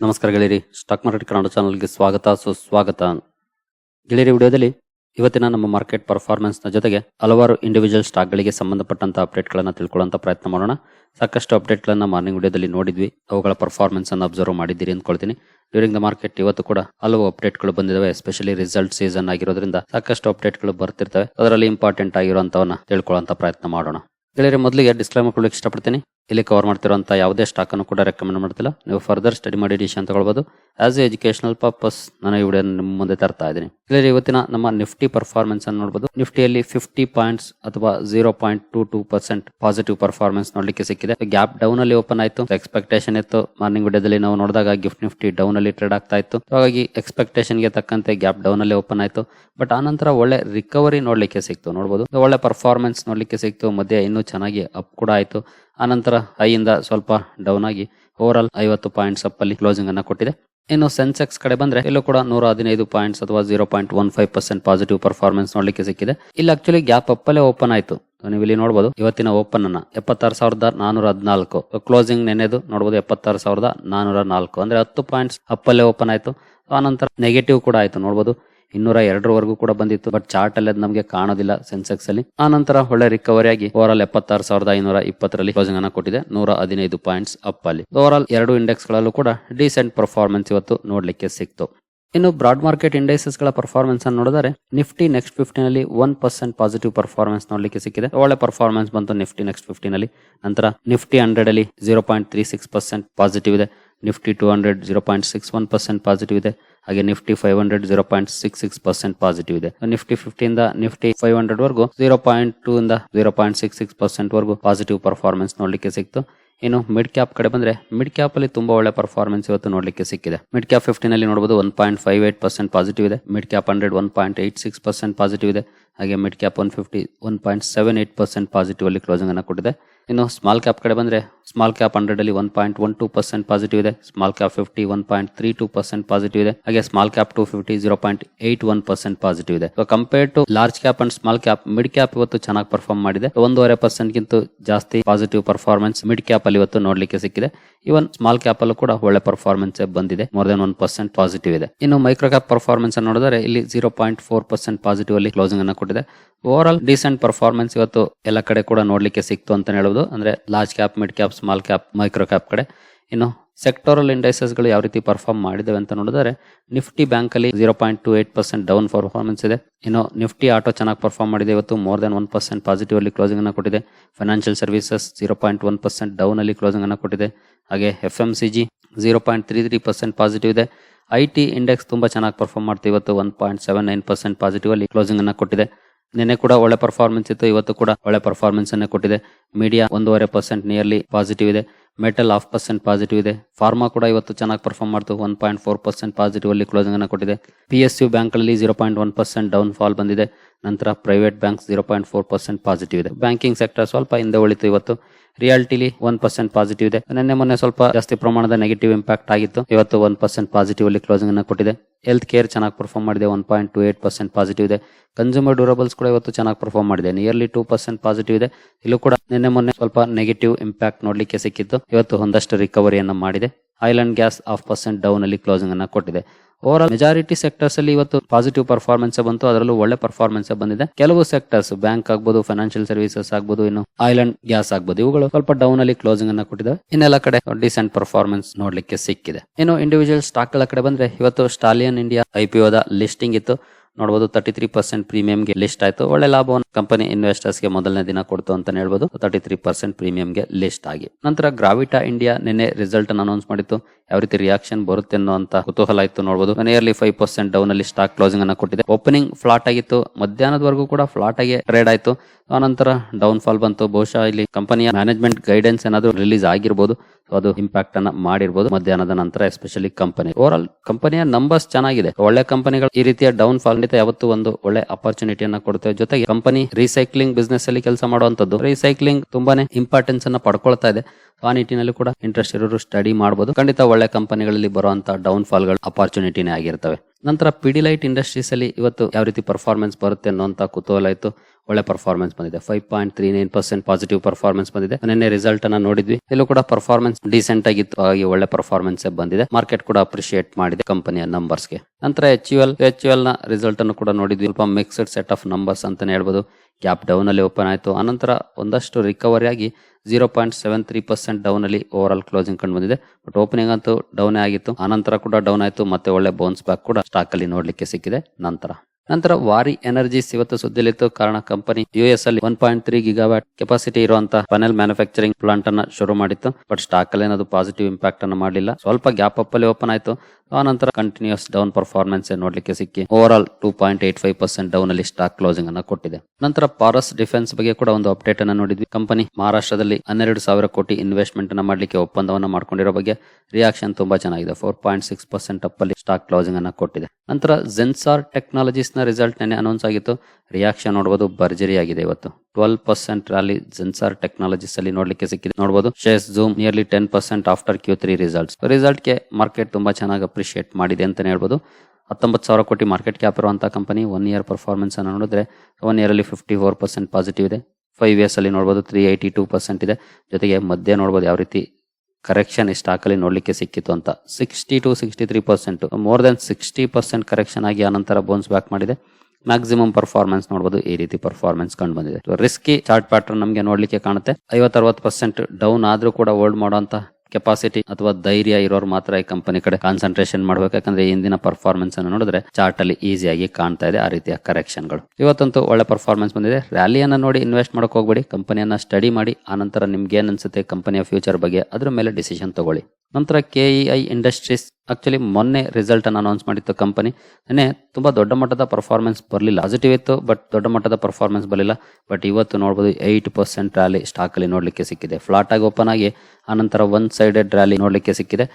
ನಮಸ್ಕಾರ ಗೆಳೆಯರಿ. Stock market Kannada ಚಾನಲ್ಗೆ ಸ್ವಾಗತ, ಸುಸ್ವಾಗತ. ಗೆಳೆಯರಿ, ವಿಡಿಯೋದಲ್ಲಿ ಇವತ್ತಿನ ನಮ್ಮ ಮಾರ್ಕೆಟ್ ಪರ್ಫಾರ್ಮೆನ್ಸ್ನ ಜೊತೆಗೆ ಹಲವಾರು ಇಂಡಿವಿಜುವಲ್ ಸ್ಟಾಕ್ಗಳಿಗೆ ಸಂಬಂಧಪಟ್ಟಂತ ಅಪ್ಡೇಟ್ ಗಳನ್ನ ತಿಳ್ಕೊಳ್ಳುವಂತ ಪ್ರಯತ್ನ ಮಾಡೋಣ. ಸಾಕಷ್ಟು ಅಪ್ಡೇಟ್ಗಳನ್ನು ಮಾರ್ನಿಂಗ್ ವಿಡಿಯೋದಲ್ಲಿ ನೋಡಿದ್ವಿ. ಅವುಗಳ ಪರ್ಫಾರ್ಮೆನ್ಸ್ ಅನ್ನು ಅಬ್ಸರ್ವ್ ಮಾಡಿದ್ದೀರಿ ಅಂದ್ಕೊಳ್ತೀನಿ. ಡ್ಯೂರಿಂಗ್ ದ ಮಾರ್ಕೆಟ್ ಇವತ್ತು ಕೂಡ ಹಲವು ಅಪ್ಡೇಟ್ಗಳು ಬಂದಿದ್ದಾವೆ ಎಸ್ಪೆಷಲಿ ರಿಸಲ್ಟ್ ಸೀಸನ್ ಆಗಿರೋದ್ರಿಂದ ಸಾಕಷ್ಟು ಅಪ್ಡೇಟ್ಗಳು ಬರ್ತಿರ್ತವೆ. ಅದರಲ್ಲಿ ಇಂಪಾರ್ಟೆಂಟ್ ಆಗಿರುವಂಥವನ್ನ ತಿಳ್ಕೊಳ್ಳೋಂಥ ಪ್ರಯತ್ನ ಮಾಡೋಣ. ಗೆಳೆಯರಿ, ಮೊದಲಿಗೆ ಡಿಸ್ಕ್ಲೈಮರ್ ಕೊಡಲಿಕ್ಕೆ ಇಷ್ಟಪಡ್ತೀನಿ. ಇಲ್ಲಿ ಕವರ್ ಮಾಡ್ತಿರುವಂಥ ಯಾವುದೇ ಸ್ಟಾಕ್ ಅನ್ನು ಕೂಡ ರೆಕಮೆಂಡ್ ಮಾಡ್ತಿಲ್ಲ. ನೀವು ಫರ್ದರ್ ಸ್ಟಡಿ ಮಾಡಿ ಡಿಸಿಷನ್ ತಗೊಳ್ಬಹುದು ಆಸ್ ಎ ಎಜುಕೇಶನಲ್ ಪರ್ಪಸ್ ನಾನು ಈ ವಿಡಿಯೋ ನಿಮ್ಮ ಮುಂದೆ ತರ್ತಾ ಇದ್ದೀನಿ. ಇಲ್ಲಿ ಇವತ್ತಿನ ನಮ್ಮ ನಿಫ್ಟಿ ಪರ್ಫಾರ್ಮೆನ್ಸ್ ಅನ್ನು ನೋಡಬಹುದು ನಿಫ್ಟಿಯಲ್ಲಿ ಫಿಫ್ಟಿ ಪಾಯಿಂಟ್ಸ್ ಅಥವಾ zero point two two percent positive performance ನೋಡಲಿಕ್ಕೆ ಸಿಕ್ಕಿದೆ. ಗ್ಯಾಪ್ ಡೌನ್ ಅಲ್ಲಿ ಓಪನ್ ಆಯಿತು. ಎಕ್ಸ್ಪೆಕ್ಟೇಷನ್ ಇತ್ತು. ಮಾರ್ನಿಂಗ್ ವಿಡಿಯೋದಲ್ಲಿ ನಾವು ನೋಡಿದಾಗ ಗಿಫ್ಟ್ ನಿಫ್ಟಿ ಡೌನ್ ಅಲ್ಲಿ ಟ್ರೇಡ್ ಆಗ್ತಾ ಇತ್ತು. ಹಾಗಾಗಿ ಎಕ್ಸ್ಪೆಕ್ಟೇಷನ್ಗೆ ತಕ್ಕಂತೆ ಗ್ಯಾಪ್ ಡೌನ್ ಅಲ್ಲಿ ಓಪನ್ ಆಯಿತು. ಬಟ್ ಆನಂತರ ಒಳ್ಳೆ ರಿಕವರಿ ನೋಡಲಿಕ್ಕೆ ಸಿಕ್ತು. ನೋಡಬಹುದು ಒಳ್ಳೆ ಪರ್ಫಾರ್ಮೆನ್ಸ್ ನೋಡಲಿಕ್ಕೆ ಸಿಕ್ತು. ಮಧ್ಯೆ ಇನ್ನೂ ಚೆನ್ನಾಗಿ ಅಪ್ ಕೂಡ ಆಯಿತು. ಆನಂತರ ಹೈಯಿಂದ ಸ್ವಲ್ಪ ಡೌನ್ ಆಗಿ ಓವರ್ ಆಲ್ ಐವತ್ತು ಪಾಯಿಂಟ್ಸ್ ಅಪ್ ಅಲ್ಲಿ ಕ್ಲೋಸಿಂಗ್ ಅನ್ನ ಕೊಟ್ಟಿದೆ. ಇನ್ನು ಸೆನ್ಸೆಕ್ಸ್ ಕಡೆ ಬಂದ್ರೆ ಇಲ್ಲೂ ಕೂಡ ನೂರ ಹದಿನೈದು ಪಾಯಿಂಟ್ಸ್ ಅಥವಾ zero point one five percent positive performance ನೋಡ್ಲಿಕ್ಕೆ ಸಿಕ್ಕಿದೆ. ಇಲ್ಲಿ ಆಕ್ಚುಲಿ ಗ್ಯಾಪ್ ಅಪ್ ಓಪನ್ ಆಯ್ತು. ನೀವು ಇಲ್ಲಿ ನೋಡಬಹುದು ಇವತ್ತಿನ ಓಪನ್ ಅನ್ನ ಎಪ್ಪತ್ತಾರು ಸಾವಿರದ ನಾನೂರ ಹದಿನಾಲ್ಕು. ಕ್ಲೋಸಿಂಗ್ ನೆನೆದು ನೋಡಬಹುದು ಎಪ್ಪತ್ತಾರು ಸಾವಿರದ ನಾನೂರ ನಾಲ್ಕು. ಅಂದ್ರೆ ಹತ್ತು ಪಾಯಿಂಟ್ಸ್ ಅಪ್ಪಲ್ಲೇ ಓಪನ್ ಆಯ್ತು. ಆನಂತರ ನೆಗೆಟಿವ್ ಕೂಡ ಆಯ್ತು ನೋಡಬಹುದು ಇನ್ನೂರ ಎರಡರವರೆಗೂ ಕೂಡ ಬಂದಿತ್ತು. ಬಟ್ ಚಾರ್ಟ್ ಅಲ್ಲಿ ಅದು ನಮಗೆ ಕಾಣೋದಿಲ್ಲ ಸೆನ್ಸೆಕ್ಸ್ ಅಲ್ಲಿ. ಆ ನಂತರ ಒಳ್ಳೆ ರಿಕವರಿ ಆಗಿ ಓವರ್ ಆಲ್ ಎಪ್ಪತ್ತಾರು ಸಾವಿರದ ಐನೂರ ಇಪ್ಪತ್ತರಲ್ಲಿ ಕ್ಲೋಸಿಂಗ್ ಅನ್ನ ಕೊಟ್ಟಿದೆ. ನೂರ ಹದಿನೈದು ಪಾಯಿಂಟ್ಸ್ ಅಪ್ ಅಲ್ಲಿ. ಓವರ್ ಆಲ್ ಎರಡು ಇಂಡೆಕ್ಸ್ ಗಳಲ್ಲೂ ಕೂಡ ಡಿಸೆಂಟ್ ಪರ್ಫಾರ್ಮೆನ್ಸ್ ಇವತ್ತು ನೋಡ್ಲಿಕ್ಕೆ ಸಿಕ್ತು. ಇನ್ನು ಬ್ರಾಡ್ ಮಾರ್ಕೆಟ್ ಇಂಡೆಕ್ಸಸ್ಗಳ ಪರ್ಫಾರ್ಮೆನ್ಸ್ ಅನ್ನು ನೋಡಿದರೆ ನಿಫ್ಟಿ ನೆಕ್ಸ್ಟ್ ಫಿಫ್ಟಿ ನಲ್ಲಿ ಒನ್ ಪರ್ಸೆಂಟ್ ಪಾಸಿಟಿವ್ ಪರ್ಫಾರ್ಮೆನ್ಸ್ ನೋಡ್ಲಿಕ್ಕೆ ಸಿಕ್ಕಿದೆ. ಒಳ್ಳೆ ಪರ್ಫಾರ್ಮೆನ್ಸ್ ಬಂತು ನಿಫ್ಟಿ ನೆಕ್ಸ್ಟ್ ಫಿಫ್ಟಿ ನಲ್ಲಿ. ನಂತರ ನಿಫ್ಟಿ ಹಂಡ್ರೆಡ್ ಅಲ್ಲಿ zero point three six percent positive ಇದೆ. Nifty two hundred zero point six one percent positive ಇದೆ. ಹಾಗೆ Nifty five hundred zero point six six percent positive ಇದೆ. ನಿಫ್ಟಿ ಫಿಫ್ಟಿಯಿಂದ Nifty five hundred ವರೆಗೂ zero point two ಇಂದ zero point six six percent ವರೆಗೂ positive performance ನೋಡಲಿಕ್ಕೆ ಸಿಕ್ತು. ಇನ್ನು ಮಿಡ್ ಕ್ಯಾಪ್ ಕಡೆ ಬಂದ್ರೆ ಮಿಡ್ ಕ್ಯಾಪ್ ಅಲ್ಲಿ ತುಂಬಾ ಒಳ್ಳೆ ಪರ್ಫಾರ್ಮೆನ್ಸ್ ಇವತ್ತು ನೋಡಲಿಕ್ಕೆ ಸಿಕ್ಕಿದೆ. ಮಿಡ್ ಕ್ಯಾಪ್ ಫಿಫ್ಟಿನ್ ಅಲ್ಲಿ ನೋಡಬಹುದು one point five eight percent positive ಇದೆ. Mid cap hundred one point eight six percent positive ಇದೆ. ಹಾಗೆ mid cap one fifty one point seven eight percent positive ಅಲ್ಲಿ ಕ್ಲೋಸಿಂಗ್ ಅನ್ನ ಕೊಟ್ಟಿದೆ. ಇನ್ನು ಸ್ಮಾಲ್ ಕ್ಯಾಪ್ ಕಡೆ ಬಂದ್ರೆ ಸ್ಮಾಲ್ ಕ್ಯಾಪ್ ಹಂಡ್ರೆಡ್ ಅಲ್ಲಿ one point one two percent positive ಇದೆ. Small cap fifty one point three two percent positive ಇದೆ. ಹಾಗೆ small cap two fifty zero point eight one percent positive ಇದೆ. Compare to large cap and small cap mid cap ಇವತ್ತು ಚೆನ್ನಾಗಿ perform ಮಾಡಿದೆ. ಒಂದೂವರೆ percent ಗಿಂತ ಜಾಸ್ತಿ ಪಾಸಿಟಿವ್ ಪರ್ಫಾರ್ಮೆನ್ಸ್ ಮಿಡ್ ಕ್ಯಾಪ್ ಅಲ್ಲಿ ಇವತ್ತು ನೋಡ್ಲಿಕ್ಕೆ ಸಿಕ್ಕಿದೆ. ಇವನ್ ಸ್ಮಾಲ್ ಕ್ಯಾಪ್ ಅಲ್ಲೂ ಕೂಡ ಒಳ್ಳೆ ಪರ್ಫಾರ್ಮೆನ್ಸ್ ಬಂದಿದೆ. More than one percent positive ಇದೆ. ಇನ್ನು ಮೈಕ್ರೋ ಕ್ಯಾಪ್ ಪರ್ಫಾರ್ಮೆನ್ಸ್ ನೋಡಿದರೆ ಇಲ್ಲಿ zero point four percent positive ಅಲ್ಲಿ ಕ್ಲೋಸಿಂಗ್ ಅನ್ನು ಕೊಟ್ಟಿದೆ. ಓವರ್ ಆಲ್ ಡಿಸೆಂಟ್ ಪರ್ಫಾರ್ಮೆನ್ಸ್ ಇವತ್ತು ಎಲ್ಲ ಕಡೆ ಕೂಡ ನೋಡ್ಲಿಕ್ಕೆ ಸಿಕ್ತು ಅಂತ ಹೇಳುವುದು ಅಂದ್ರೆ large cap mid cap small cap micro cap ಕಡೆ ಇನ್ನು ಸೆಕ್ಟೋರಲ್ ಇಂಡೈಸಸ್ಗಳು ಯಾವ ರೀತಿ ಪರ್ಫಾರ್ಮ್ ಮಾಡಿದಾವೆ ಅಂತ ನೋಡಿದರೆ ನಿಫ್ಟಿ ಬ್ಯಾಂಕ್ ಅಲ್ಲಿ zero point two eight percent down performance ಇದೆ. ಇನ್ನು ನಿಫ್ಟಿ ಆಟೋ ಚೆನ್ನಾಗಿ ಪರ್ಫಾರ್ಮ್ ಮಾಡಿದೆ ಇವತ್ತು more than one percent positive ಅಲ್ಲಿ ಕ್ಲೋಸಿಂಗ್ ಅನ್ನ ಕೊಟ್ಟಿದೆ. Financial services zero point one percent down ಅಲ್ಲಿ ಕ್ಲೋಸಿಂಗ್ ಅನ್ನ ಕೊಟ್ಟಿದೆ. ಹಾಗೆ F M C G zero point three three percent positive ಇದೆ. ಐ ಟಿ ಇಂಡೆಕ್ಸ್ ತುಂಬಾ ಚೆನ್ನಾಗಿ ಪರ್ಫಾರ್ಮ್ ಮಾಡ್ತೀವಿ ಇವತ್ತು one point seven nine percent positive ಅಲ್ಲಿ ಕ್ಲೋಸಿಂಗ್ ಅನ್ನ ಕೊಟ್ಟಿದೆ. ನಿನ್ನೆ ಕೂಡ ಒಳ್ಳೆ ಪರ್ಫಾರ್ಮೆನ್ಸ್ ಇತ್ತು. ಇವತ್ತು ಕೂಡ ಒಳ್ಳೆ ಪರ್ಫಾರ್ಮೆನ್ಸ್ ಅನ್ನ ಕೊಟ್ಟಿದೆ. ಮೀಡಿಯಾ ಒಂದೂವರೆ ಪರ್ಸೆಂಟ್ ನಿಯರ್ಲಿ ಪಾಸಿಟಿವ್ ಇದೆ. ಮೆಟಲ್ ಹಾಫ್ ಪರ್ಸೆಂಟ್ ಪಾಸಿಟಿವ್ ಇದೆ. ಫಾರ್ಮಾ ಕೂಡ ಇವತ್ತು ಚೆನ್ನಾಗಿ ಪರ್ಫಾರ್ಮ್ ಮಾಡ್ತು. One point four percent positive ಅಲ್ಲಿ ಕ್ಲೋಸಿಂಗ್ ಅನ್ನ ಕೊಟ್ಟಿದೆ. ಪಿ ಎಸ್ ಯು ಬ್ಯಾಂಕ್ ಅಲ್ಲಿ zero point one percent down fall ಬಂದಿದೆ. ನಂತರ private bank zero point four percent positive ಇದೆ. ಬ್ಯಾಂಕಿಂಗ್ ಸೆಕ್ಟರ್ ಸ್ವಲ್ಪ ಹಿಂದೆ ಉಳಿತು ಇವತ್ತು. ರಿಯಾಲಿಟಿಲಿ ಒನ್ ಪರ್ಸೆಂಟ್ ಪಾಸಿಟಿವ್ ಇದೆ. ನಿನ್ನೆ ಮೊನ್ನೆ ಸ್ವಲ್ಪ ಜಾಸ್ತಿ ಪ್ರಮಾಣದ ನೆಗೆಟಿವ್ ಇಂಪ್ಯಾಕ್ಟ್ ಆಗಿತ್ತು. ಇವತ್ತು ಒನ್ ಪರ್ಸೆಂಟ್ ಪಾಸಿಟಿವ್ ಅಲ್ಲಿ ಕ್ಲೋಸಿಂಗ್ ಅನ್ನು ಕೊಟ್ಟಿದೆ. ಹೆಲ್ತ್ ಕೇರ್ ಚೆನ್ನಾಗಿ ಪರ್ಫಾರ್ಮ್ ಮಾಡಿದೆ. One point two eight percent positive ಇದೆ. ಕನ್ಸ್ಯೂಮರ್ ಡ್ಯೂರಬಲ್ಸ್ ಕೂಡ ಇವತ್ತು ಚೆನ್ನಾಗಿ ಪರ್ಫಾರ್ಮ್ ಮಾಡಿದೆ. ನಿಯರ್ಲಿ ಟೂ ಪರ್ಸೆಂಟ್ ಪಾಸಿಟಿವ್ ಇದೆ. ಇಲ್ಲೂ ಕೂಡ ನಿನ್ನೆ ಮೊನ್ನೆ ಸ್ವಲ್ಪ ನೆಗೆಟಿವ್ ಇಂಪ್ಯಾಕ್ಟ್ ನೋಡಲಿಕ್ಕೆ ಸಿಕ್ಕಿತ್ತು. ಇವತ್ತು ಒಂದಷ್ಟು ರಿಕವರಿಯನ್ನು ಮಾಡಿದೆ. Oil and gas half percent down ಅಲ್ಲಿ ಕ್ಲೋಸಿಂಗ್ ಅನ್ನು ಕೊಟ್ಟಿದೆ. ಓವರ್ ಆಲ್ ಮೆಜಾರಿಟಿ ಸೆಕ್ಟರ್ಸ್ ಅಲ್ಲಿ ಇವತ್ತು ಪಾಸಿಟಿವ್ ಪರ್ಫಾರ್ಮೆನ್ಸ್ ಬಂತು. ಅದರಲ್ಲೂ ಒಳ್ಳೆ ಪರ್ಫಾರ್ಮೆನ್ಸ್ ಬಂದಿದೆ. ಕೆಲವು ಸೆಕ್ಟರ್ಸ್ ಬ್ಯಾಂಕ್ ಆಗ್ಬಹುದು ಫೈನಾನ್ಷಿಯಲ್ ಸರ್ವಿಸಸ್ ಆಗ್ಬೋದು, ಇನ್ನು ಆಯಿಲ್ ಅಂಡ್ ಗ್ಯಾಸ್ ಆಗ್ಬೋದು. ಇವುಗಳು ಸ್ವಲ್ಪ ಡೌನ್ ಅಲ್ಲಿ ಕ್ಲೋಸಿಂಗ್ ಅನ್ನ ಕೊಟ್ಟಿದ್ದಾರೆ ಇನ್ನೆಲ್ಲ ಕಡೆ ಡಿಸೆಂಟ್ ಪರ್ಫಾರ್ಮೆನ್ಸ್ ನೋಡ್ಲಿಕ್ಕೆ ಸಿಕ್ಕಿದೆ. ಇನ್ನು ಇಂಡಿವಿಜುವಲ್ ಸ್ಟಾಕ್ಗಳ ಕಡೆ ಬಂದ್ರೆ, ಇವತ್ತು ಸ್ಟಾಲಿಯನ್ ಇಂಡಿಯಾ ಐಪಿಒದ ಲಿಸ್ಟಿಂಗ್ ಇತ್ತು. ನೋಡಬಹುದು ತರ್ಟಿ ತ್ರೀ ಪರ್ಸೆಂಟ್ ಪ್ರೀಮಿಯಂಗೆ ಲಿಸ್ಟ್ ಆಯ್ತು. ಒಳ್ಳೆ ಲಾಭವನ್ನು ಕಂಪನಿ ಇನ್ವೆಸ್ಟರ್ಸ್ಗೆ ಮೊದಲನೇ ದಿನ ಕೊಡ್ತು ಅಂತ ಹೇಳ್ಬೋದು. ತರ್ಟಿ ತ್ರೀ ಪರ್ಸೆಂಟ್ ಪ್ರೀಮಿಯಂಗೆ ಲಿಸ್ಟ್ ಆಗಿ. ನಂತರ ಗ್ರಾವಿಟಾ ಇಂಡಿಯಾ ನಿನ್ನೆ ರಿಸಲ್ಟ್ ಅನ್ನು ಅನೌನ್ಸ್ ಮಾಡಿತ್ತು. ಯಾವ ರೀತಿ ರಿಯಾಕ್ಷನ್ ಬರುತ್ತೆ ಅನ್ನುವಂತ ಕುತೂಹಲ ಇತ್ತು ನೋಡಬಹುದು ನಿಯರ್ಲಿ ಫೈವ್ ಪರ್ಸೆಂಟ್ ಡೌನ್ ಅಲ್ಲಿ ಸ್ಟಾಕ್ ಕ್ಲೋಸಿಂಗ್ ಅನ್ನು ಕೊಟ್ಟಿದೆ. ಓಪನಿಂಗ್ ಫ್ಲಾಟ್ ಆಗಿತ್ತು. ಮಧ್ಯಾಹ್ನದವರೆಗೂ ಕೂಡ ಫ್ಲಾಟ್ ಆಗಿ ಟ್ರೇಡ್ ಆಯ್ತು. ಆನಂತರ ಡೌನ್ ಫಾಲ್ ಬಂತು. ಬಹುಶಃ ಇಲ್ಲಿ ಕಂಪನಿಯ ಮ್ಯಾನೇಜ್ಮೆಂಟ್ ಗೈಡೆನ್ಸ್ ಏನಾದರೂ ರಿಲೀಸ್ ಆಗಿರ್ಬೋದು. ಅದು ಇಂಪ್ಯಾಕ್ಟ್ ಅನ್ನ ಮಾಡಿರ್ಬೋದು ಮಧ್ಯಾಹ್ನದ ನಂತರ ಎಸ್ಪೆಷಲಿ ಕಂಪನಿ ಓವರ್ ಆಲ್ ಕಂಪನಿಯ ನಂಬರ್ಸ್ ಚೆನ್ನಾಗಿದೆ. ಒಳ್ಳೆ ಕಂಪನಿಗಳು ಈ ರೀತಿಯ ಡೌನ್ ಫಾಲ್ ಯಾವತ್ತು ಒಂದು ಒಳ್ಳೆ ಅಪರ್ಚುನಿಟಿಯನ್ನ ಕೊಡುತ್ತೆ. ಜೊತೆಗೆ ಕಂಪನಿ ರೀಸೈಕ್ಲಿಂಗ್ ಬಿಸ್ನೆಸ್ ಅಲ್ಲಿ ಕೆಲಸ ಮಾಡುವಂತದ್ದು ರೀಸೈಕ್ಲಿಂಗ್ ತುಂಬಾನೇ ಇಂಪಾರ್ಟೆನ್ಸ್ ಅನ್ನ ಪಡ್ಕೊಳ್ತಾ ಇದೆ. ಆ ನಿಟ್ಟಿನಲ್ಲಿ ಕೂಡ ಇಂಟ್ರೆಸ್ಟ್ ಇರೋರು ಸ್ಟಡಿ ಮಾಡಬಹುದು ಖಂಡಿತ ಒಳ್ಳೆ ಕಂಪನಿಗಳಲ್ಲಿ ಬರುವಂತಹ ಡೌನ್ ಫಾಲ್ಗಳು ಅಪಾರ್ಚುನಿಟಿನೇ ಆಗಿರ್ತವೆ. ನಂತರ ಪಿಡಿಲೈಟ್ ಇಂಡಸ್ಟ್ರೀಸ್ ಅಲ್ಲಿ ಇವತ್ತು ಯಾವ ರೀತಿ ಪರ್ಫಾರ್ಮೆನ್ಸ್ ಬರುತ್ತೆ ಅನ್ನುವಂತ ಕುತೂಹಲ ಇತ್ತು. ಒಳ್ಳೆ ಪರ್ಫಾರ್ಮೆನ್ಸ್ ಬಂದಿದೆ. Five point three nine percent positive performance ಬಂದಿದೆ. ನಿನ್ನೆ ರಿಸಲ್ಟ್ ಅನ್ನ ನೋಡಿದ್ವಿ. ಇಲ್ಲೂ ಕೂಡ ಪರ್ಫಾರ್ಮೆನ್ಸ್ ಡಿಸೆಂಟ್ ಆಗಿತ್ತು. ಹಾಗೆ ಒಳ್ಳೆ ಪರ್ಫಾರ್ಮೆನ್ಸ್ ಬಂದಿದೆ. ಮಾರ್ಕೆಟ್ ಕೂಡ ಅಪ್ರಿಶಿಯೇಟ್ ಮಾಡಿದೆ ಕಂಪನಿಯ ನಂಬರ್ಸ್ಗೆ. ನಂತರ H U L H U ಎಲ್ನ result ಅನ್ನು ಕೂಡ ನೋಡಿದ್ವಿ. ಸ್ವಲ್ಪ ಮಿಕ್ಸ್ಡ್ ಸೆಟ್ ಆಫ್ ನಂಬರ್ಸ್ ಅಂತ ಹೇಳ್ಬೋದು. ಗ್ಯಾಪ್ ಡೌನ್ ಅಲ್ಲಿ ಓಪನ್ ಆಯಿತು. ಅನಂತರ ಒಂದಷ್ಟು ರಿಕವರಿ ಆಗಿ zero point seven three percent down ಅಲ್ಲಿ ಓವರ್ ಆಲ್ ಕ್ಲೋಸಿಂಗ್ ಕಂಡು ಬಂದಿದೆ. ಬಟ್ ಓಪನಿಂಗ್ ಅಂತೂ ಡೌನ್ ಆಗಿತ್ತು. ಆನಂತರ ಕೂಡ ಡೌನ್ ಆಯಿತು. ಮತ್ತೆ ಒಳ್ಳೆ ಬೌನ್ಸ್ ಬ್ಯಾಕ್ ಕೂಡ ಸ್ಟಾಕ್ ಅಲ್ಲಿ ನೋಡ್ಲಿಕ್ಕೆ ಸಿಕ್ಕಿದೆ. ನಂತರ. ನಂತರ ವಾರಿ ಎನರ್ಜಿ ಇವತ್ತು ಸುದ್ದಿಲಿತ್ತು ಕಾರಣ ಕಂಪನಿ ಯುಎಸ್ ಅಲ್ಲಿ one point three gigawatt capacity ಇರುವಂತಹ ಪನೆಲ್ ಮ್ಯಾನುಫ್ಯಾಕ್ಚರಿಂಗ್ ಪ್ಲಾಂಟ್ ಅನ್ನ ಶುರು ಮಾಡಿತ್ತು. ಬಟ್ ಸ್ಟಾಕ್ ಅಲ್ಲಿ ಏನಾದ್ರು ಪಾಸಿಟಿವ್ ಇಂಪ್ಯಾಕ್ಟ್ ಅನ್ನು ಮಾಡಲಿಲ್ಲ. ಸ್ವಲ್ಪ ಗ್ಯಾಪ್ ಅಪ್ ಅಲ್ಲಿ ಓಪನ್ ಆಯಿತು. ಆ ನಂತರ ಕಂಟಿನ್ಯೂಸ್ ಡೌನ್ ಪರ್ಫಾರ್ಮೆನ್ಸ್ ನೋಡ್ಲಿಕ್ಕೆ ಸಿಕ್ಕಿ. Over all two point eight five percent down ಅಲ್ಲಿ ಸ್ಟಾಕ್ ಕ್ಲೋಸಿಂಗ್ ಅನ್ನ ಕೊಟ್ಟಿದೆ. ನಂತರ ಪಾರಸ್ ಡಿಫೆನ್ಸ್ ಬಗ್ಗೆ ಕೂಡ ಒಂದು ಅಪ್ಡೇಟ್ ಅನ್ನ ನೋಡಿದ್ವಿ. ಕಂಪನಿ ಮಹಾರಾಷ್ಟ್ರದಲ್ಲಿ ಹನ್ನೆರಡು ಸಾವಿರ ಕೋಟಿ ಇನ್ವೆಸ್ಟ್ಮೆಂಟ್ ಅನ್ನ ಮಾಡಲಿಕ್ಕೆ ಒಪ್ಪಂದವನ್ನ ಮಾಡ್ಕೊಂಡಿರೋ ಬಗ್ಗೆ ರಿಯಾಕ್ಷನ್ ತುಂಬಾ ಚೆನ್ನಾಗಿದೆ. Four point six percent up ಅಲ್ಲಿ ಸ್ಟಾಕ್ ಕ್ಲೋಸಿಂಗ್ ಅನ್ನ ಕೊಟ್ಟಿದೆ. ನಂತರ ಜೆನ್ಸಾರ್ ಟೆಕ್ನಾಲಜೀಸ್ ನ ರಿಸಲ್ಟ್ ನೆನೆ ಅನೌನ್ಸ್ ಆಗಿತ್ತು. ರಿಯಾಕ್ಷನ್ ನೋಡಬಹುದು ಭರ್ಜರಿ ಆಗಿದೆ ಇವತ್ತು. Twelve percent rally Zensar technologies ಅಲ್ಲಿ ನೋಡ್ಲಿಕ್ಕೆ ಸಿಕ್ಕಿದೆ. ನೋಡಬಹುದು ಶೇಸ್ zoom nearly ten percent after Q three results ರಿಸಲ್ಟ್ಗೆ market ತುಂಬಾ ಚೆನ್ನಾಗಿ ಅಪ್ರಿಷಿಯೇಟ್ ಮಾಡಿದೆ ಅಂತಾನೆ ಹೇಳ್ಬೋದು. ಹತ್ತೊಂಬತ್ತು ಸಾವಿರ ಕೋಟಿ ಮಾರ್ಕೆಟ್ ಕ್ಯಾಪ್ ಇರುವಂತಹ ಕಂಪನಿ ಒನ್ ಇಯರ್ ಪರ್ಫಾರ್ಮೆನ್ಸ್ ಅನ್ನು ನೋಡಿದ್ರೆ ಒನ್ ಇಯರ್ ಅಲ್ಲಿ ಫಿಫ್ಟಿ ಫೋರ್ ಪರ್ಸೆಂಟ್ ಪಾಸಿಟಿವ್ ಇದೆ. ಫೈವ್ ಇಯರ್ಸ್ ಅಲ್ಲಿ ನೋಡಬಹುದು ತ್ರೀ ಏಯ್ಟಿ ಟೂ ಪರ್ಸೆಂಟ್ ಇದೆ. ಜೊತೆಗೆ ಮಧ್ಯೆ ನೋಡಬಹುದು ಯಾವ ರೀತಿ ಕರೆಕ್ಷನ್ ಸ್ಟಾಕ್ ಅಲ್ಲಿ ನೋಡ್ಲಿಕ್ಕೆ ಸಿಕ್ಕಿತ್ತು ಅಂತ. Sixty to sixty three percent more than sixty percent correction ಆಗಿ ಆನಂತರ ಬೋನ್ಸ್ ಬ್ಯಾಕ್ ಮಾಡಿದೆ. ಮ್ಯಾಕ್ಸಿಮಮ್ ಪರ್ಫಾರ್ಮೆನ್ಸ್ ನೋಡಬಹುದು ಈ ರೀತಿ ಪರ್ಫಾರ್ಮೆನ್ಸ್ ಕಂಡು ಬಂದಿದೆ. ರಿಸ್ಕಿ ಚಾರ್ಟ್ ಪ್ಯಾಟರ್ನ್ ನಮಗೆ ನೋಡ್ಲಿಕ್ಕೆ ಕಾಣುತ್ತೆ. ಐವತ್ತು, ಅರವತ್ತು ಪರ್ಸೆಂಟ್ ಡೌನ್ ಆದರೂ ಕೂಡ ಹೋಲ್ಡ್ ಮಾಡುವಂತ ಕೆಪಾಸಿಟಿ ಅಥವಾ ಧೈರ್ಯ ಇರೋರು ಮಾತ್ರ ಈ ಕಂಪನಿ ಕಡೆ ಕಾನ್ಸಂಟ್ರೇಷನ್ ಮಾಡ್ಬೇಕು. ಯಾಕಂದ್ರೆ ಇಂದಿನ ಪರ್ಫಾರ್ಮೆನ್ಸ್ ಅನ್ನು ನೋಡಿದ್ರೆ ಚಾರ್ಟ್ ಅಲ್ಲಿ ಈಸಿಯಾಗಿ ಕಾಣ್ತಾ ಇದೆ ಆ ರೀತಿಯ ಕರೆಕ್ಷನ್ಗಳು ಇವತ್ತಂತೂ ಒಳ್ಳೆ ಪರ್ಫಾರ್ಮೆನ್ಸ್ ಬಂದಿದೆ. ರ್ಯಾಲಿಯನ್ನು ನೋಡಿ ಇನ್ವೆಸ್ಟ್ ಮಾಡಕ್ ಹೋಗ್ಬೇಡಿ. ಕಂಪನಿಯನ್ನ ಸ್ಟಡಿ ಮಾಡಿ, ಆನಂತರ ನಿಮ್ಗೆ ಏನ್ ಅನ್ಸುತ್ತೆ ಕಂಪನಿಯ ಫ್ಯೂಚರ್ ಬಗ್ಗೆ ಅದ್ರ ಮೇಲೆ ಡಿಸಿಷನ್ ತಗೊಳ್ಳಿ. ನಂತರ ಕೆಇಐ ಇಂಡಸ್ಟ್ರೀಸ್ ಆಕ್ಚುಲಿ ಮೊನ್ನೆ ರಿಸಲ್ಟ್ ಅನ್ನು ಅನೌನ್ಸ್ ಮಾಡಿತ್ತು ಕಂಪನಿ ನೆನೆ ತುಂಬ ದೊಡ್ಡ ಮಟ್ಟದ ಪರ್ಫಾರ್ಮೆನ್ಸ್ ಬರಲಿಲ್ಲ. ಪಾಸಿಟಿವ್ ಇತ್ತು ಬಟ್ ದೊಡ್ಡ ಮಟ್ಟದ ಪರ್ಫಾರ್ಮೆನ್ಸ್ ಬರಲಿಲ್ಲ. ಬಟ್ ಇವತ್ತು ನೋಡ್ಬೋದು ಏಯ್ಟ್ ಪರ್ಸೆಂಟ್ ರ್ಯಾಲಿ ಸ್ಟಾಕ್ ಅಲ್ಲಿ ನೋಡ್ಲಿಕ್ಕೆ ಸಿಕ್ಕಿದೆ. ಫ್ಲಾಟ್ ಆಗಿ ಓಪನ್ ಆಗಿ ಆನಂತರ ಒನ್ ಸೈಡೆಡ್ ರ್ಯಾಲಿ ನೋಡಲಿಕ್ಕೆ ಸಿಕ್ಕಿದೆ.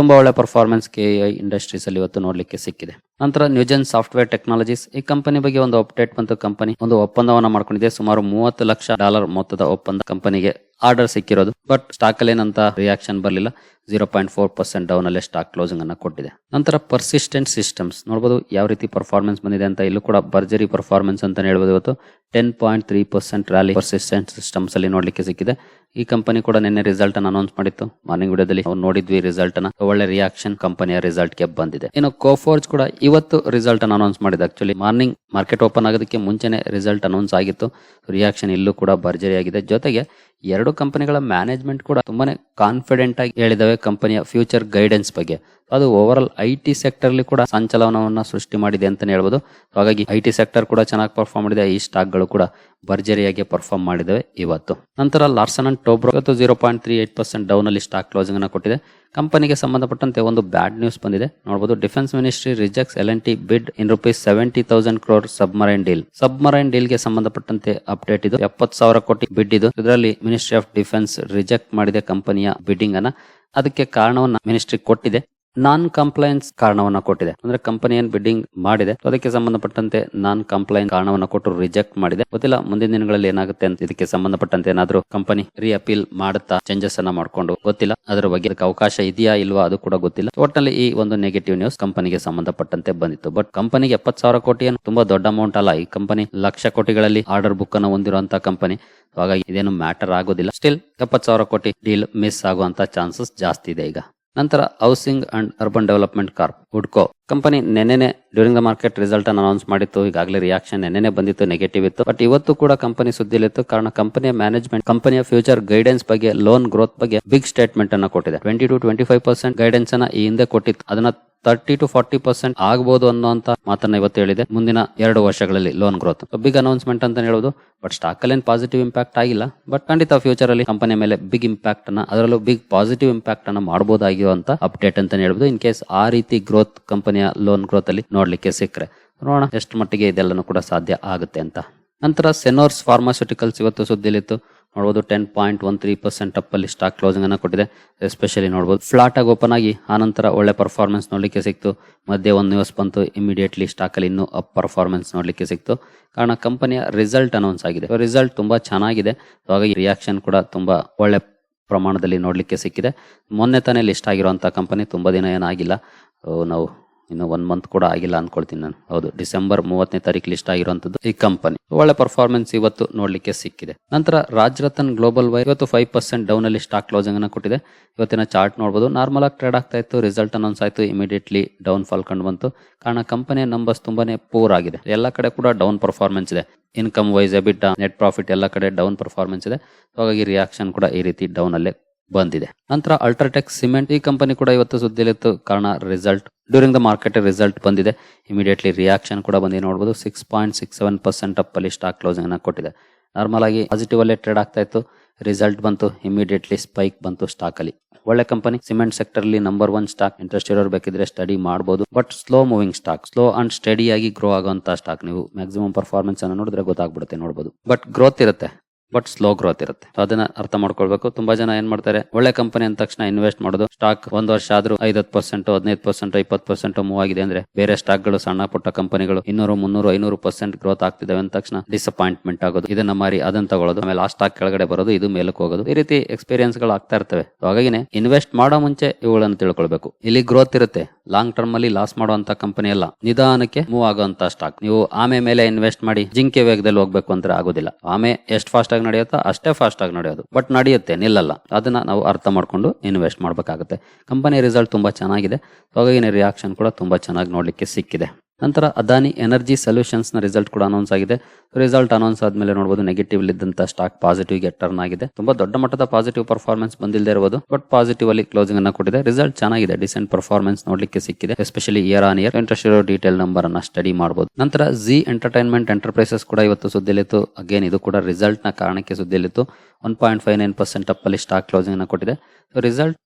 ತುಂಬ ಒಳ್ಳೆ ಪರ್ಫಾರ್ಮೆನ್ಸ್ ಕೆ ಇಂಡಸ್ಟ್ರೀಸ್ ಅಲ್ಲಿ ಇವತ್ತು ನೋಡಲಿಕ್ಕೆ ಸಿಕ್ಕಿದೆ. ನಂತರ ನ್ಯೂಜನ್ ಸಾಫ್ಟ್ವೇರ್ ಟೆಕ್ನಾಲಜೀಸ್ ಈ ಕಂಪನಿ ಬಗ್ಗೆ ಒಂದು ಅಪ್ಡೇಟ್ ಬಂತು. ಕಂಪನಿ ಒಂದು ಒಪ್ಪಂದವನ್ನ ಮಾಡ್ಕೊಂಡಿದೆ. ಸುಮಾರು ಮೂವತ್ತು ಲಕ್ಷ ಡಾಲರ್ ಮೊತ್ತದ ಒಪ್ಪಂದ ಕಂಪನಿಗೆ ಆರ್ಡರ್ ಸಿಕ್ಕಿರೋದು. ಬಟ್ ಸ್ಟಾಕ್ ಅಲ್ಲಿ ಏನಂತ ರಿಯಾಕ್ಷನ್ ಬರಲಿಲ್ಲ. Zero point four percent down ಅಲ್ಲೇ ಸ್ಟಾಕ್ ಕ್ಲೋಸಿಂಗ್ ಅನ್ನ ಕೊಟ್ಟಿದೆ. ನಂತರ ಪರ್ಸಿಸ್ಟೆಂಟ್ ಸಿಸ್ಟಮ್ಸ್ ನೋಡಬಹುದು ಯಾವ ರೀತಿ ಪರ್ಫಾರ್ಮೆನ್ಸ್ ಬಂದಿದೆ ಅಂತ ಇಲ್ಲೂ ಕೂಡ ಭರ್ಜರಿ ಪರ್ಫಾರ್ಮೆನ್ಸ್ ಅಂತ ಹೇಳ್ಬೋದು ಇವತ್ತು. Ten point three percent rally persistent systems ಅಲ್ಲಿ ನೋಡ್ಲಿಕ್ಕೆ ಸಿಕ್ಕಿದೆ. ಈ ಕಂಪನಿ ಕೂಡ ನಿನ್ನೆ ರಿಸಲ್ಟ್ ಅನ್ನು ಅನೌನ್ಸ್ ಮಾಡಿತ್ತು. ಮಾರ್ನಿಂಗ್ ವಿಡಿಯೋದಲ್ಲಿ ನಾವು ನೋಡಿದ್ವಿ ರಿಸಲ್ಟ್ ಅನ್ನ. ಒಳ್ಳೆ ರಿಯಾಕ್ಷನ್ ಕಂಪನಿಯ ರಿಸಲ್ಟ್ಗೆ ಬಂದಿದೆ. ಇನ್ನು ಕೋಫೋರ್ಜ್ ಕೂಡ ಇವತ್ತು ರಿಸಲ್ಟ್ ಅನ್ನು ಅನೌನ್ಸ್ ಮಾಡಿದೆ. ಆಕ್ಚುಲಿ ಮಾರ್ನಿಂಗ್ ಮಾರ್ಕೆಟ್ ಓಪನ್ ಆಗೋದಕ್ಕೆ ಮುಂಚೆನೆ ರಿಸಲ್ಟ್ ಅನೌನ್ಸ್ ಆಗಿತ್ತು. ರಿಯಾಕ್ಷನ್ ಇಲ್ಲೂ ಕೂಡ ಭರ್ಜರಿಯಾಗಿದೆ. ಜೊತೆಗೆ ಎರಡು ಕಂಪನಿಗಳ ಮ್ಯಾನೇಜ್ಮೆಂಟ್ ಕೂಡ ತುಂಬಾನೇ ಕಾನ್ಫಿಡೆಂಟ್ ಆಗಿ ಹೇಳಿದವೆ ಕಂಪನಿಯ ಫ್ಯೂಚರ್ ಗೈಡೆನ್ಸ್ ಬಗ್ಗೆ. ಅದು over all I T sector ಅಲ್ಲಿ ಕೂಡ ಸಂಚಲನವನ್ನ ಸೃಷ್ಟಿ ಮಾಡಿದೆ ಅಂತಾನೆ ಹೇಳ್ಬೋದು. ಹಾಗಾಗಿ ಐ ಟಿ ಸೆಕ್ಟರ್ ಕೂಡ ಚೆನ್ನಾಗಿ ಪರ್ಫಾರ್ಮ್ ಮಾಡಿದೆ, ಈ ಸ್ಟಾಕ್ಗಳು ಕೂಡ. ಭರ್ಜರಿಯಾಗಿ ಪರ್ಫಾರ್ಮ್ ಮಾಡಿದವೆ ಇವತ್ತು. ನಂತರ ಲಾರ್ಸನ್ ಅಂಡ್ ಟೋಬ್ರೋ ಇವತ್ತು zero point three eight percent down ಅಲ್ಲಿ ಸ್ಟಾಕ್ ಕ್ಲೋಸಿಂಗ್ ಅನ್ನ ಕೊಟ್ಟಿದೆ. ಕಂಪನಿಗೆ ಸಂಬಂಧಪಟ್ಟಂತೆ ಒಂದು ಬ್ಯಾಡ್ ನ್ಯೂಸ್ ಬಂದಿದೆ. ನೋಡಬಹುದು defence ministry rejects L N bid in rupees seventy thousand crore submarine deal submarine ಡೀಲ್ಗೆ ಸಂಬಂಧಪಟ್ಟಂತೆ ಅಪ್ಡೇಟ್ ಇದು. ಎಪ್ಪತ್ತು ಸಾವಿರ ಕೋಟಿ ಬಿಡ್ ಇದು. ಇದರಲ್ಲಿ ಮಿನಿಸ್ಟ್ರಿ ಆಫ್ ಡಿಫೆನ್ಸ್ ರಿಜೆಕ್ಟ್ ಮಾಡಿದೆ ಕಂಪನಿಯ ಬಿಡ್ಡಿಂಗ್ ಅನ್ನ. ಅದಕ್ಕೆ ಕಾರಣವನ್ನ ಮಿನಿಸ್ಟ್ರಿ ಕೊಟ್ಟಿದೆ. ನಾನ್ ಕಂಪ್ಲೈನ್ಸ್ ಕಾರಣವನ್ನ ಕೊಟ್ಟಿದೆ. ಅಂದ್ರೆ ಕಂಪನಿ ಏನ್ ಬಿಡ್ಡಿಂಗ್ ಮಾಡಿದೆ. ಅದಕ್ಕೆ ಸಂಬಂಧಪಟ್ಟಂತೆ ನಾನ್ ಕಂಪ್ಲೈನ್ ಕಾರಣವನ್ನ ಕೊಟ್ಟು ರಿಜೆಕ್ಟ್ ಮಾಡಿದೆ. ಗೊತ್ತಿಲ್ಲ, ಮುಂದಿನ ದಿನಗಳಲ್ಲಿ ಏನಾಗುತ್ತೆ ಅಂತ ಇದಕ್ಕೆ ಸಂಬಂಧಪಟ್ಟಂತೆ ಏನಾದ್ರೂ ಕಂಪನಿ ರೀ ಅಪೀಲ್ ಮಾಡುತ್ತಾ ಚೇಂಜಸ್ ಅನ್ನ ಮಾಡ್ಕೊಂಡು, ಗೊತ್ತಿಲ್ಲ. ಅದರ ಬಗ್ಗೆ ಅವಕಾಶ ಇದೆಯಾ ಇಲ್ವಾ ಅದು ಕೂಡ ಗೊತ್ತಿಲ್ಲ. ಒಟ್ಟಿನಲ್ಲಿ ಈ ಒಂದು ನೆಗೆಟಿವ್ ನ್ಯೂಸ್ ಕಂಪನಿಗೆ ಸಂಬಂಧಪಟ್ಟಂತೆ ಬಂದಿತ್ತು. ಬಟ್ ಕಂಪನಿಗೆ ಎಪ್ಪತ್ ಸಾವಿರ ಕೋಟಿ ಏನು ತುಂಬಾ ದೊಡ್ಡ ಅಮೌಂಟ್ ಅಲ್ಲ. ಈ ಕಂಪನಿ ಲಕ್ಷ ಕೋಟಿಗಳಲ್ಲಿ ಆರ್ಡರ್ ಬುಕ್ ಅನ್ನು ಹೊಂದಿರುವಂತಹ ಕಂಪನಿ ಹಾಗಾಗಿ ಇದೇನು ಮ್ಯಾಟರ್ ಆಗೋದಿಲ್ಲ. ಸ್ಟಿಲ್ ಎಪ್ಪತ್ ಸಾವಿರ ಕೋಟಿ ಡೀಲ್ ಮಿಸ್ ಆಗುವಂತ ಚಾನ್ಸಸ್ ಜಾಸ್ತಿ ಇದೆ ಈಗ. ನಂತರ housing and urban development corp, ಉಡ್ಕೋ. Company ನೆನ್ನೆ ಡ್ಯೂರಿಂಗ್ ದ ಮಾರ್ಕೆಟ್ ರಿಸಲ್ಟ್ ಅನ್ನು ಅನೌನ್ಸ್ ಮಾಡಿತ್ತು. ಈಗಾಗಲೇ ರಿಯಾಕ್ಷನ್ ನೆನ್ನೆನೇ ಬಂದಿತ್ತು ನೆಗೆಟಿವ್ ಇತ್ತು. ಬಟ್ ಇವತ್ತು ಕೂಡ ಕಂಪನಿ ಸುದ್ದಿಲಿತ್ತು ಕಾರಣ ಕಂಪನಿಯ ಮ್ಯಾನೇಜ್ಮೆಂಟ್ ಕಂಪನಿಯ ಫ್ಯೂಚರ್ ಗೈಡೆನ್ಸ್ ಬಗ್ಗೆ ಲೋನ್ ಗ್ರೋತ್ ಬಗ್ಗೆ ಬಿಗ್ ಸ್ಟೇಟ್ಮೆಂಟ್ ಅನ್ನು ಕೊಟ್ಟಿದೆ. Twenty two twenty five percent guidance ಅನ್ನ ಈ ಹಿಂದೆ ಕೊಟ್ಟಿತ್ತು. ಅದನ್ನ ತರ್ಟಿ ಟು ಫಾರ್ಟಿ ಪರ್ಸೆಂಟ್ ಆಗಬಹುದು ಅನ್ನುವಂತ ಮಾತನ್ನ ಇವತ್ತು ಹೇಳಿದೆ. ಮುಂದಿನ ಎರಡು ವರ್ಷಗಳಲ್ಲಿ ಲೋನ್ ಗ್ರೋತ್ ಬಿಗ್ ಅನೌನ್ಸ್ಮೆಂಟ್ ಅಂತ ಹೇಳೋದು. ಬಟ್ ಸ್ಟಾಕ್ ಅಲ್ಲಿ ಪಾಸಿಟಿವ್ ಇಂಪ್ಯಾಕ್ಟ್ ಆಗಿಲ್ಲ. ಬಟ್ ಖಂಡಿತ ಫ್ಯೂಚರ್ ಅಲ್ಲಿ ಕಂಪನಿ ಮೇಲೆ ಬಿಗ್ ಇಂಪ್ಯಾಕ್ಟ್ ಅನ್ನ, ಅದರಲ್ಲೂ ಬಿಗ್ ಪಾಸಿಟಿವ್ ಇಂಪ್ಯಾಕ್ಟ್ ಅನ್ನ ಮಾಡಬಹುದಾಗಿರುವಂತ ಅಪ್ಡೇಟ್ ಅಂತ ಹೇಳ್ಬೋದು. ಇನ್ ಕೇಸ್ ಆ ರೀತಿ ಗ್ರೋತ್ ಕಂಪನಿಯ ಲೋನ್ ಗ್ರೋತ್ ಅಲ್ಲಿ ನೋಡ್ಲಿಕ್ಕೆ ಸಿಕ್ಕರೆ. ನೋಡೋಣ, ಎಷ್ಟು ಮಟ್ಟಿಗೆ ಇದೆಲ್ಲನೂ ಕೂಡ ಸಾಧ್ಯ ಆಗುತ್ತೆ ಅಂತ. ನಂತರ ಸೆನೋರ್ಸ್ ಫಾರ್ಮಾಸ್ಯೂಟಿಕಲ್ಸ್ ಇವತ್ತು ಸುದ್ದಿಲಿತ್ತು. ನೋಡಬಹುದು ten point one three percent ಅಪ್ಪಲ್ಲಿ stock closing ಅನ್ನ ಕೊಟ್ಟಿದೆ. ಎಸ್ಪೆಷಲಿ ನೋಡಬಹುದು ಫ್ಲಾಟ್ ಆಗಿ ಓಪನ್ ಆಗಿ ಆನಂತರ ಒಳ್ಳೆ ಪರ್ಫಾರ್ಮೆನ್ಸ್ ನೋಡಲಿಕ್ಕೆ ಸಿಕ್ತು. ಮಧ್ಯೆ ಒಂದು ನ್ಯೂಸ್ ಬಂತು ಇಮಿಡಿಯೇಟ್ಲಿ ಸ್ಟಾಕ್ ಅಲ್ಲಿ ಇನ್ನೂ ಅಪ್ ಪರ್ಫಾರ್ಮೆನ್ಸ್ ನೋಡಲಿಕ್ಕೆ ಸಿಕ್ತು. ಕಾರಣ ಕಂಪನಿಯ ರಿಸಲ್ಟ್ ಅನೌನ್ಸ್ ಆಗಿದೆ. ರಿಸಲ್ಟ್ ತುಂಬಾ ಚೆನ್ನಾಗಿದೆ. ಹಾಗಾಗಿ ರಿಯಾಕ್ಷನ್ ಕೂಡ ತುಂಬಾ ಒಳ್ಳೆ ಪ್ರಮಾಣದಲ್ಲಿ ನೋಡಲಿಕ್ಕೆ ಸಿಕ್ಕಿದೆ. ಮೊನ್ನೆ ತಾನೇ ಲಿಸ್ಟ್ ಆಗಿರುವಂತಹ ಕಂಪನಿ ತುಂಬಾ ದಿನ ಏನಾಗಿಲ್ಲ. ನಾವು ಇನ್ನು ಒನ್ ಮಂತ್ ಕೂಡ ಆಗಿಲ್ಲ ಅನ್ಕೊಳ್ತೀನಿ ನಾನು. ಹೌದು ಡಿಸೆಂಬರ್ ಮೂವತ್ತನೇ ತಾರೀಕು ಲಿಸ್ಟ್ ಆಗಿರುವಂತದ್ದು ಈ ಕಂಪನಿ ಒಳ್ಳೆ ಪರ್ಫಾರ್ಮೆನ್ಸ್ ಇವತ್ತು ನೋಡ್ಲಿಕ್ಕೆ ಸಿಕ್ಕಿದೆ. ನಂತರ ರಾಜರತನ್ ಗ್ಲೋಬಲ್ ವೈ ಇವತ್ತು ಫೈವ್ ಪರ್ಸೆಂಟ್ ಡೌನ್ ಅಲ್ಲಿ ಸ್ಟಾಕ್ ಕ್ಲೋಸಿಂಗ್ ಅನ್ನ ಕೊಟ್ಟಿದೆ. ಇವತ್ತಿನ ಚಾರ್ಟ್ ನೋಡಬಹುದು ನಾರ್ಮಲ್ ಆಗಿ ಟ್ರೇಡ್ ಆಗ್ತಾ ಇತ್ತು ರಿಸಲ್ಟ್ ಅನೌನ್ಸ್ ಆಯ್ತು ಇಮಿಡಿಯೇಟ್ಲಿ ಡೌನ್ ಫಾಲ್ ಕಂಡು ಬಂತು. ಕಾರಣ ಕಂಪನಿಯ ನಂಬರ್ಸ್ ತುಂಬಾನೇ ಪೂರ್ ಆಗಿದೆ. ಎಲ್ಲ ಕಡೆ ಕೂಡ ಡೌನ್ ಪರ್ಫಾರ್ಮೆನ್ಸ್ ಇದೆ. Income wise EBIT net profit ಎಲ್ಲ ಕಡೆ ಡೌನ್ ಪರ್ಫಾರ್ಮೆನ್ಸ್ ಇದೆ. ಹಾಗಾಗಿ ರಿಯಾಕ್ಷನ್ ಕೂಡ ಈ ರೀತಿ ಡೌನ್ ಅಲ್ಲೇ ಬಂದಿದೆ. ನಂತರ ಅಲ್ಟ್ರಾಟೆಕ್ ಸಿಮೆಂಟ್ ಈ ಕಂಪನಿ ಕೂಡ ಇವತ್ತು ಸುದ್ದಿಲಿತ್ತು ಕಾರಣ result during the market result ಬಂದಿದೆ. ಇಮಿಡಿಯೇಟ್ಲಿ ರಿಯಾಕ್ಷನ್ ಕೂಡ ಬಂದಿದೆ. ನೋಡಬಹುದು six point six seven percent up ಅಲ್ಲಿ ಸ್ಟಾಕ್ ಕ್ಲೋಸಿಂಗ್ ಅನ್ನ ಕೊಟ್ಟಿದೆ. ನಾರ್ಮಲ್ ಆಗಿ ಪಾಸಿಟಿವ್ ಅಲ್ಲೇ ಟ್ರೇಡ್ ಆಗ್ತಾ ಇತ್ತು. ರಿಸಲ್ಟ್ ಬಂತು ಇಮಿಡಿಯೇಟ್ಲಿ ಸ್ಪೈಕ್ ಬಂತು ಸ್ಟಾಕ್ ಅಲ್ಲಿ. ಒಳ್ಳೆ ಕಂಪನಿ ಸಿಮೆಂಟ್ ಸೆಕ್ಟರ್ ಅಲ್ಲಿ ನಂಬರ್ ಒನ್ ಸ್ಟಾಕ್ ಇಂಟ್ರೆಸ್ಟ್ ಇರೋರು ಬೇಕಿದ್ರೆ ಸ್ಟಡಿ ಮಾಡಬಹುದು but slow moving stock slow and steady grow ಆಗುವಂತ ಸ್ಟಾಕ್ ನೀವು. ಮ್ಯಾಕ್ಸಿಮಮ್ ಪರ್ಫಾರ್ಮೆನ್ಸ್ ಅನ್ನು ನೋಡಿದ್ರೆ ಗೊತ್ತಾಗ್ಬಿಡುತ್ತೆ ನೋಡಬಹುದು ಬಟ್ ಗ್ರೋತ್ ಇರುತ್ತೆ. ಬಟ್ ಸ್ಲೋ ಗ್ರೋತ್ ಇರುತ್ತೆ. ಅದನ್ನ ಅರ್ಥ ಮಾಡ್ಕೊಳ್ಬೇಕು. ತುಂಬಾ ಜನ ಏನ್ ಮಾಡ್ತಾರೆ, ಒಳ್ಳೆ ಕಂಪನಿ ಅಂದ ತಕ್ಷಣ ಇನ್ವೆಸ್ಟ್ ಮಾಡೋದು. ಸ್ಟಾಕ್ ಒಂದ್ ವರ್ಷ ಆದ್ರೂ ಐದತ್ ಪರ್ಸೆಂಟ್, ಹದಿನೈದು ಪರ್ಸೆಂಟ್, ಇಪ್ಪತ್ತು ಪರ್ಸೆಂಟ್ ಮೂವ್ ಆಗಿದೆ ಅಂದ್ರೆ ಬೇರೆ ಸ್ಟಾಕ್ಗಳು ಸಣ್ಣ ಪುಟ್ಟ ಕಂಪನಿಗಳು ಇನ್ನೂರು, ಮುನ್ನೂರು, ಐನೂರು ಪರ್ಸೆಂಟ್ ಗ್ರೋತ್ ಆಗ್ತಿದಾವೆ ಅಂದ ತಕ್ಷಣ ಡಿಸಪಾಯಿಂಟ್ಮೆಂಟ್ ಆಗೋದು. ಇದನ್ನ ಮಾರಿ ಅದನ್ನ ತಗೊಳ್ಳೋದು. ಆಮೇಲೆ ಆ ಸ್ಟಾಕ್ ಕೆಳಗಡೆ ಬರೋದು, ಇದು ಮೇಲಕ್ಕೆ ಹೋಗೋದು. ಈ ರೀತಿ ಎಕ್ಸ್ಪೀರಿಯನ್ಸ್ಗಳು ಆಗ್ತಾ ಇರ್ತವೆ. ಹಾಗಾಗಿ ಇನ್ವೆಸ್ಟ್ ಮಾಡೋ ಮುಂಚೆ ಇವುಗಳನ್ನು ತಿಳ್ಕೊಳ್ಬೇಕು. ಇಲ್ಲಿ ಗ್ರೋತ್ ಇರುತ್ತೆ. ಲಾಂಗ್ ಟರ್ಮ್ ಅಲ್ಲಿ ಲಾಸ್ ಮಾಡುವಂತ ಕಂಪನಿ ಅಲ್ಲ. ನಿಧಾನಕ್ಕೆ ಮೂವ್ ಆಗುವಂತ ಸ್ಟಾಕ್ ನೀವು ಆಮೆ ಮೇಲೆ ಇನ್ವೆಸ್ಟ್ ಮಾಡಿ ಜಿಂಕೆ ವೇಗದಲ್ಲಿ ಹೋಗ್ಬೇಕು ಅಂದ್ರೆ ಆಗೋದಿಲ್ಲ. ಆಮೆ ಎಷ್ಟು ಫಾಸ್ಟ್ ಆಗಿ ನಡೆಯುತ್ತೋ ಅಷ್ಟೇ ಫಾಸ್ಟ್ ಆಗಿ ನಡೆಯೋದು. ಬಟ್ ನಡೆಯುತ್ತೆ, ನಿಲ್ಲಲ್ಲ. ಅದನ್ನ ನಾವು ಅರ್ಥ ಮಾಡ್ಕೊಂಡು ಇನ್ವೆಸ್ಟ್ ಮಾಡಬೇಕಾಗುತ್ತೆ. ಕಂಪನಿ ರಿಸಲ್ಟ್ ತುಂಬಾ ಚೆನ್ನಾಗಿದೆ. ಹಾಗಾಗಿ ರಿಯಾಕ್ಷನ್ ಕೂಡ ತುಂಬಾ ಚೆನ್ನಾಗಿ ನೋಡ್ಲಿಕ್ಕೆ ಸಿಕ್ಕಿದೆ. ನಂತರ ಅದಾನಿ ಎನರ್ಜಿ ಸೊಲ್ಯೂಷನ್ಸ್ನ ರಿಸಲ್ಟ್ ಕೂಡ ಅನೌನ್ಸ್ ಆಗಿದೆ. ರಿಸಲ್ಟ್ ಅನೌನ್ಸ್ ಆದ್ಮೇಲೆ ನೋಡಬಹುದು ನೆಗೆಟಿವ್ ಇದ್ದಂತ ಸ್ಟಾಕ್ ಪಾಸಿಟಿವ್ಗೆ ಟರ್ನ್ ಆಗಿದೆ. ತುಂಬಾ ದೊಡ್ಡ ಮಟ್ಟದ ಪಾಸಿಟಿವ್ ಪರ್ಫಾರ್ಮೆನ್ಸ್ ಬಂದಿಲ್ಲದೆ ಇರಬಹುದು ಬಟ್ ಪಾಸಿಟಿವ್ ಅಲ್ಲಿ ಕ್ಲೋಸಿಂಗ್ ಅನ್ನ ಕೊಟ್ಟಿದೆ. ರಿಸಲ್ಟ್ ಚೆನ್ನಾಗಿದೆ ಡಿಸೆಂಟ್ ಪರ್ಫಾರ್ಮೆನ್ಸ್ ನೋಡ್ಲಿಕ್ಕೆ ಸಿಕ್ಕಿದೆ especially year on year interest ಇರೋ ಡೀಟೇಲ್ ನಂಬರ್ ಅನ್ನ ಸ್ಟಡಿ ಮಾಡಬಹುದು ನಂತರ ಜಿ ಎಂಟರ್ಟೈನ್ಮೆಂಟ್ ಎಂಟರ್ಪ್ರೈಸಸ್ ಕೂಡ ಇವತ್ತು ಸುದ್ದಿಲಿತ್ತು ಅಗೇನ್ ಇದು ಕೂಡ ರಿಸಲ್ಟ್ನ ಕಾರಣಕ್ಕೆ ಸುದ್ದಿಲಿತ್ತು one point five nine percent up ಅಲ್ಲಿ ಸ್ಟಾಕ್ ಕ್ಲೋಸಿಂಗ್ ಅನ್ನ ಕೊಟ್ಟಿದೆ. ರಿಸಲ್ಟ್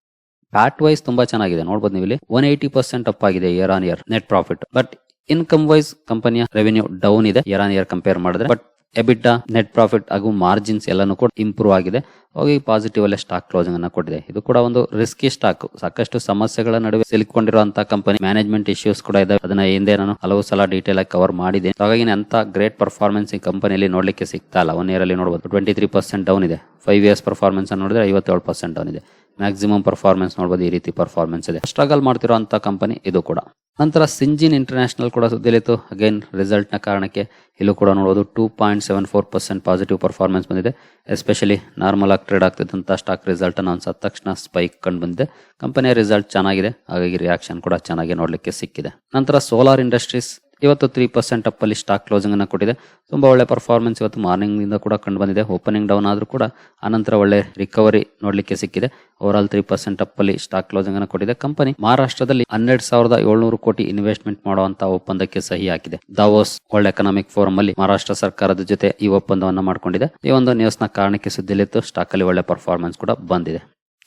ಪ್ಯಾಟ್ ವೈಸ್ ತುಂಬಾ ಚೆನ್ನಾಗಿದೆ. ನೋಡಬಹುದು ನೀವು ಇಲ್ಲಿ ಒನ್ ಏಯ್ಟಿ ಪರ್ಸೆಂಟ್ ಅಪ್ ಆಗಿದೆ year on year net profit but income wise ಕಂಪನಿಯ ರೆವೆನ್ಯೂ ಡೌನ್ ಇದೆ. ಇಯರ್ ಆನ್ ಇಯರ್ ಕಂಪೇರ್ ಮಾಡಿದ್ರೆ. ಬಟ್ ಎಬಿಟ್ ನೆಟ್ ಪ್ರಾಫಿಟ್ ಹಾಗೂ ಮಾರ್ಜಿನ್ಸ್ ಎಲ್ಲಾನು ಕೂಡ ಇಂಪ್ರೂವ್ ಆಗಿದೆ. ಹೋಗಿ ಪಾಸಿಟಿವ್ ಅಲ್ಲೇ ಸ್ಟಾಕ್ ಕ್ಲೋಸಿಂಗ್ ಅನ್ನ ಕೊಟ್ಟಿದೆ. ಇದು ಕೂಡ ಒಂದು ರಿಸ್ಕಿ ಸ್ಟಾಕ್ ಸಾಕಷ್ಟು ಸಮಸ್ಯೆಗಳ ನಡುವೆ ಸಿಲುಕೊಂಡಿರುವಂತಹ ಕಂಪನಿ ಮ್ಯಾನೇಜ್ಮೆಂಟ್ ಇಶ್ಯೂಸ್ ಕೂಡ ಇದೆ ಅದನ್ನ ಹಿಂದೆ ನಾನು ಹಲವು ಸಲ ಡೀಟೇಲ್ ಆಗಿ ಕವರ್ ಮಾಡಿದೆ. ಹಾಗಾಗಿ ಅಂತ ಗ್ರೇಟ್ ಪರ್ಫಾರ್ಮೆನ್ಸ್ ಈ ಕಂಪನಿಯಲ್ಲಿ ನೋಡ್ಲಿಕ್ಕೆ ಸಿಗ್ತಾ ಇಲ್ಲ. ಒನ್ ಇಯರ್ ಅಲ್ಲಿ ನೋಡಬಹುದು ಟ್ವೆಂಟಿ ತ್ರೀ ಪರ್ಸೆಂಟ್ ಡೌನ್ ಇದೆ ಫೈವ್ ಇಯರ್ಸ್ ಪರ್ಫಾರ್ಮೆನ್ಸ್ ನೋಡಿದ್ರೆ ಐವತ್ತೇಳು ಪರ್ಸೆಂಟ್ ಡೌನ್ ಇದೆ. ಮ್ಯಾಕ್ಸಿಮಮ್ ಪರ್ಫಾರ್ಮೆನ್ಸ್ ನೋಡಬಹುದು ಈ ರೀತಿ ಪರ್ಫಾರ್ಮೆನ್ಸ್ ಇದೆ. ಸ್ಟ್ರಗಲ್ ಮಾಡ್ತಿರೋ ಅಂತ ಕಂಪನಿ ಇದು ಕೂಡ. ನಂತರ ಸಿಂಜಿನ್ ಇಂಟರ್ನ್ಯಾಷನಲ್ ಕೂಡ ಸುದ್ದಿಲಿತ್ತು ಅಗೇನ್ ರಿಸಲ್ಟ್ನ ಕಾರಣಕ್ಕೆ ಇಲ್ಲೂ ಕೂಡ ನೋಡಬಹುದು two point seven four percent positive performance ಬಂದಿದೆ. ಎಸ್ಪೆಷಲಿ ನಾರ್ಮಲ್ ಆಗಿ ಟ್ರೇಡ್ ಆಗ್ತಿದ್ದಂತ ಸ್ಟಾಕ್ ರಿಸಲ್ಟ್ ಅನೌನ್ಸ್ ಆದ ತಕ್ಷಣ ಸ್ಪೈಕ್ ಕಂಡು ಬಂದಿದೆ. ಕಂಪನಿಯ ರಿಸಲ್ಟ್ ಚೆನ್ನಾಗಿದೆ. ಹಾಗಾಗಿ ರಿಯಾಕ್ಷನ್ ಕೂಡ ಚೆನ್ನಾಗಿ ನೋಡಲಿಕ್ಕೆ ಸಿಕ್ಕಿದೆ. ನಂತರ ಸೋಲಾರ್ ಇಂಡಸ್ಟ್ರೀಸ್ ಇವತ್ತು ತ್ರೀ ಪರ್ಸೆಂಟ್ ಅಪ್ ಅಲ್ಲಿ ಸ್ಟಾಕ್ ಕ್ಲೋಸಿಂಗ್ ಅನ್ನು ಕೊಟ್ಟಿದೆ. ತುಂಬಾ ಒಳ್ಳೆ ಪರ್ಫಾರ್ಮೆನ್ಸ್ ಇವತ್ತು ಮಾರ್ನಿಂಗ್ನಿಂದ ಕೂಡ ಕಂಡು ಬಂದಿದೆ. ಓಪನಿಂಗ್ ಡೌನ್ ಆದ್ರೂ ಕೂಡ ಆನಂತರ ಒಳ್ಳೆ ರಿಕವರಿ ನೋಡಲಿಕ್ಕೆ ಸಿಕ್ಕಿದೆ. Overall three percent up ಅಲ್ಲಿ ಸ್ಟಾಕ್ ಕ್ಲೋಸಿಂಗ್ ಅನ್ನು ಕೊಟ್ಟಿದೆ. ಕಂಪನಿ ಮಹಾರಾಷ್ಟ್ರದಲ್ಲಿ ಹನ್ನೆರಡು ಸಾವಿರದ ಏಳ್ನೂರು ಕೋಟಿ ಇನ್ವೆಸ್ಟ್ಮೆಂಟ್ ಮಾಡುವಂತಹ ಒಪ್ಪಂದಕ್ಕೆ ಸಹಿ ಹಾಕಿದೆ. ದಾವೋಸ್ ವರ್ಲ್ಡ್ ಎಕನಾಮಿಕ್ ಫೋರಂ ಅಲ್ಲಿ ಮಹಾರಾಷ್ಟ್ರ ಸರ್ಕಾರದ ಜೊತೆ ಈ ಒಪ್ಪಂದವನ್ನು ಮಾಡಿಕೊಂಡಿದೆ. ಈ ಒಂದು ನ್ಯೂಸ್ನ ಕಾರಣಕ್ಕೆ ಸುದ್ದಿಲಿತ್ತು ಸ್ಟಾಕ್ ಅಲ್ಲಿ ಒಳ್ಳೆ ಪರ್ಫಾರ್ಮೆನ್ಸ್ ಕೂಡ ಬಂದಿದೆ.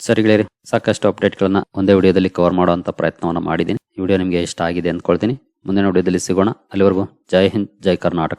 ಸರಿ ಗೆಳೆಯರಿ, ಸಾಕಷ್ಟು ಅಪ್ಡೇಟ್ ಗಳನ್ನ ಒಂದೇ ವಿಡಿಯೋದಲ್ಲಿ ಕವರ್ ಮಾಡುವಂತ ಪ್ರಯತ್ನವನ್ನು ಮಾಡಿದ್ದೀನಿ. ವಿಡಿಯೋ ನಿಮಗೆ ಇಷ್ಟ ಆಗಿದೆ ಅಂದ್ಕೊಳ್ತೀನಿ. ಮುಂದಿನ ವಿಡಿಯೋದಲ್ಲಿ ಸಿಗೋಣ. ಅಲ್ಲಿವರೆಗೂ ಜೈ ಹಿಂದ್, ಜೈ ಕರ್ನಾಟಕ.